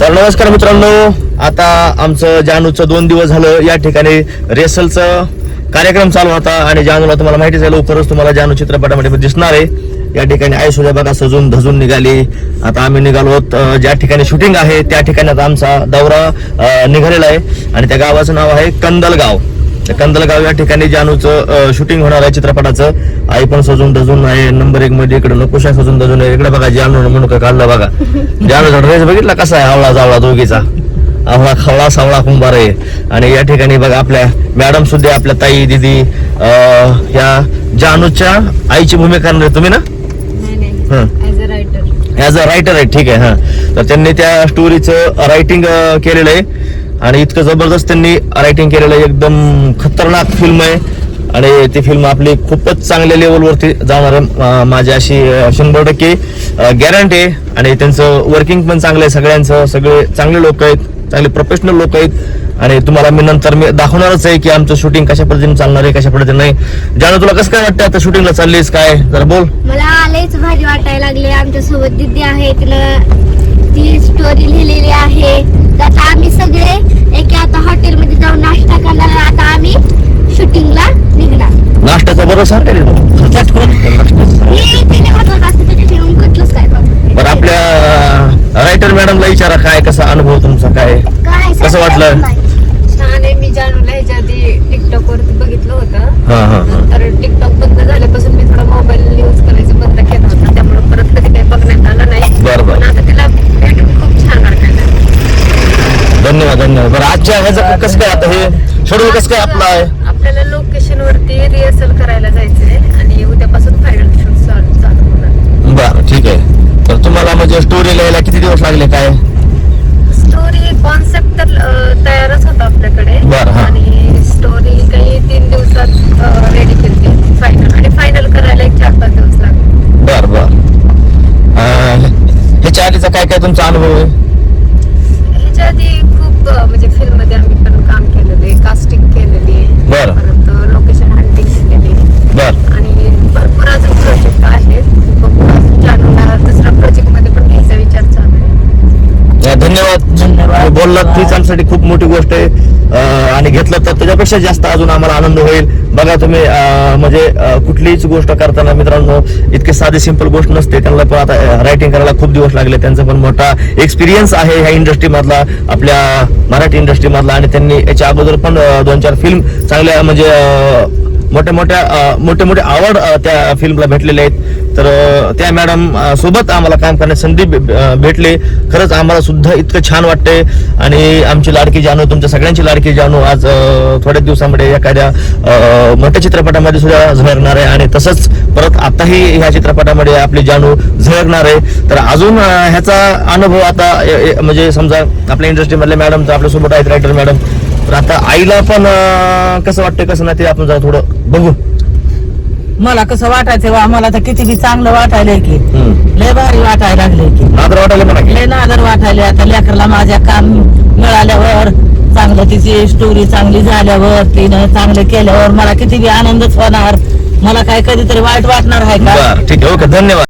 तर नमस्कार मित्रांनो आता आमचं जानूचं दोन दिवस झालं या ठिकाणी रेसलचं कार्यक्रम चालू होता आणि जानूला तुम्हाला माहितीच आहे लवकरच तुम्हाला जानू चित्रपटामध्ये दिसणार आहे. या ठिकाणी ऐश्वर्या बघा सजून धजून निघाली. आता आम्ही निघालो आहोत, ज्या ठिकाणी शूटिंग आहे त्या ठिकाणी आता आमचा दौरा निघालेला आहे. आणि त्या गावाचं नाव आहे कंदलगाव. कंदलगाव या ठिकाणी जानूचं शूटिंग होणार आहे चित्रपटाचं. आई पण सजून धजून आहे. नंबर एक मध्ये इकडे नकोशा सजून धजून आहे. इकडे बघा जानू म्हणून काढलं बघा. जानूचा ड्रेस बघितला कसा आहे? आवळा जावळा दोघीचा. आवळा खवळा सावळा कुंभार आहे. आणि या ठिकाणी बघा आपल्या मॅडम सुद्धा आपल्या ताई दिदी ह्या जानूच्या आईची भूमिका. तुम्ही ना? हं. ऍज अ रायटर आहे. ठीक आहे हा. तर त्यांनी त्या स्टोरीचं रायटिंग केलेलं आहे. आणि इतकं जबरदस्त त्यांनी रायटिंग केलेलं एकदम खतरनाक फिल्म आहे. आणि ती फिल्म आपली खूपच चांगल्या लेवलवरती जाणार माझी अशी शंभर टक्के गॅरंटी आहे. आणि त्यांचं वर्किंग पण चांगलं आहे सगळ्यांचं. सगळे चांगले लोक आहेत. चांगले प्रोफेशनल लोक आहेत. आणि तुम्हाला मी नंतर मी दाखवणारच आहे की आमचं शूटिंग कशा पद्धतीने चालणार आहे कशा पद्धतीने नाही. जाणं तुला कसं काय वाटतं आता शूटिंगला चाललीस काय? जरा बोल. मला आलेच भारी वाटायला लागले आमच्यासोबत दिदी आहे. तिला ती स्टोरी लिहिलेली आहे तर आता आम्ही सगळे एका आता हॉटेलमध्ये जाऊन नाश्ता करणार आणि आता आम्ही शूटिंगला निघणार नाश्त्याचा बरं सांग रे मी तिने वाटत असते त्याच्या ठेवून कुठलंच काय बघ. बरं आपल्या रायटर मॅडमला विचारा काय कसा अनुभव तुमचा काय? कसं वाटलं? छान आहे मी जानूला ह्याच्या आधी टिकटॉक वरती बघितलं होतं. हा हा हा. तर टिकटॉक बंद झाल्यापासून मी थोडा मोबाईल यूज करायचं बंद केला होता. त्यामुळे परत कधी काही बघण्यात आलं नाही. बरं, बरं. पण आता भेटून खूप छान वाटायला धन्यवाद धन्यवाद. बरं आजच्या ह्याचं कसं काय आता हे? शेड्यूल कसं काय आपलं आहे? वरती रिहर्सल करायला जायचंय आणि उद्यापासून फायनल शूट चालू चालू होणार. बरं ठीक आहे. तर तुम्हाला म्हणजे स्टोरी लिहायला किती दिवस लागले काय? स्टोरी कॉन्सेप्ट तर तयारच होता आपल्याकडे. आणि स्टोरी काही तीन दिवसात रेडी केली फायनल आणि फायनल करायला एक चार पाच दिवस लागले. बर बर. ह्याच्या आधीचा काय काय तुमचा अनुभव आहे? ह्याच्या आधी खूप म्हणजे फिल्ममध्ये आम्ही पण काम केलेलं आहे कास्टिंग केलेली आहे बरं. परत लोकेशन हंटिंग केलेली आहे. बर आणि भरपूर अजून प्रोजेक्ट आहेत बघू अजून जानूला दुसऱ्या प्रोजेक्टमध्ये पण घ्यायचा विचार चालू आहे या, धन्यवाद तुम्ही तीच आमच्यासाठी खूप मोठी गोष्ट आहे आणि घेतलं तर त्याच्यापेक्षा जास्त अजून आम्हाला आनंद होईल. बघा तुम्ही म्हणजे कुठलीच गोष्ट करताना मित्रांनो इतके साधी सिंपल गोष्ट नसते. त्यांना पण आता रायटिंग करायला खूप दिवस लागले. त्यांचा पण मोठा एक्सपिरियन्स आहे ह्या इंडस्ट्री मधला आपल्या मराठी इंडस्ट्री मधला. आणि त्यांनी याच्या अगोदर पण दोन चार फिल्म चांगल्या म्हणजे मोठ्या मोठ्या मोठे मोठे आवड त्या फिल्मला भेटलेले आहेत. तर त्या मॅडम सोबत आम्हाला काम करण्याची संधी भे- भेटली. खरंच आम्हाला सुद्धा इतकं छान वाटते आणि आमची लाडकी जानू तुमच्या सगळ्यांची लाडकी जानू आज थोड्याच थोड्या दिवसामध्ये एखाद्या मोठ्या चित्रपटामध्ये सुद्धा झळकणार आहे. आणि तसंच परत आताही ह्या चित्रपटामध्ये आपली जानू झळकणार आहे. तर अजून ह्याचा अनुभव आता म्हणजे समजा आपल्या इंडस्ट्रीमधल्या मॅडम तर आपल्यासोबत आहेत रायटर मॅडम तर आता आईला पण कसं वाटतं कसं नाही ते आपण जरा थोडं बघू. मला कसं वाटायचं वा मला तर किती बी चांगलं वाटायलंय की. हम्म. लय भारी वाटायला लागले की. नादर वाटायला म्हणा की. लय नादर वाटायले आता लेकरला माझ्या काम मिळाल्यावर चांगलं तिची स्टोरी चांगली झाल्यावर तिनं चांगलं केल्यावर मला किती बी आनंदच होणार. मला काय कधीतरी वाईट वाटणार आहे का? बरं ठीक आहे. ओके धन्यवाद.